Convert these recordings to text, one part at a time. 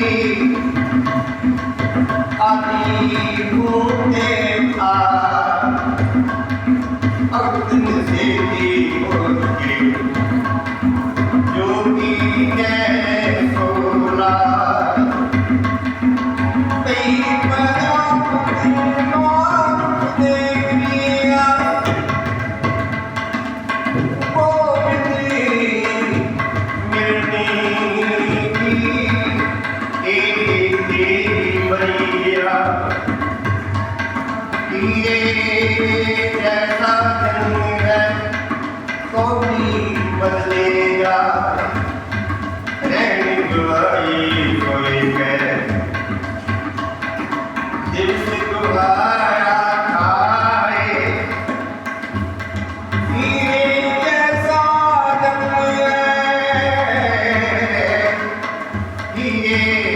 আদি আদি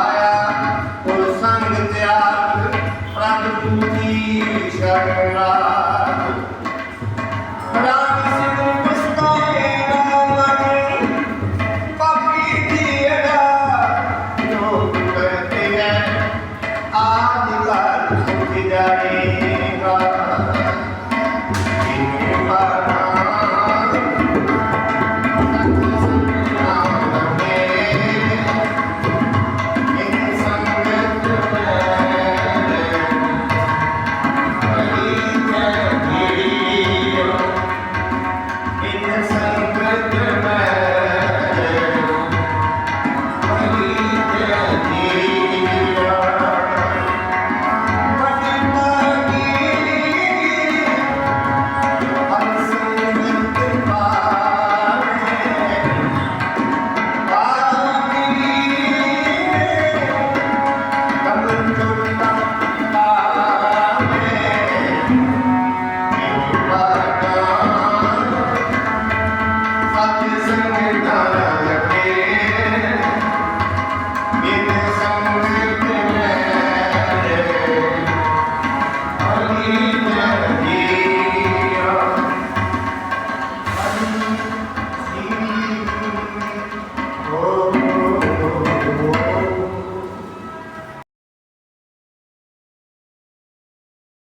ਸਹਾਇਆ ਕੋ ਸੰਗ ਤਿਆਗ ਪ੍ਰਭ ਤੂੰ ਦੀ ਸ਼ਰਣਾ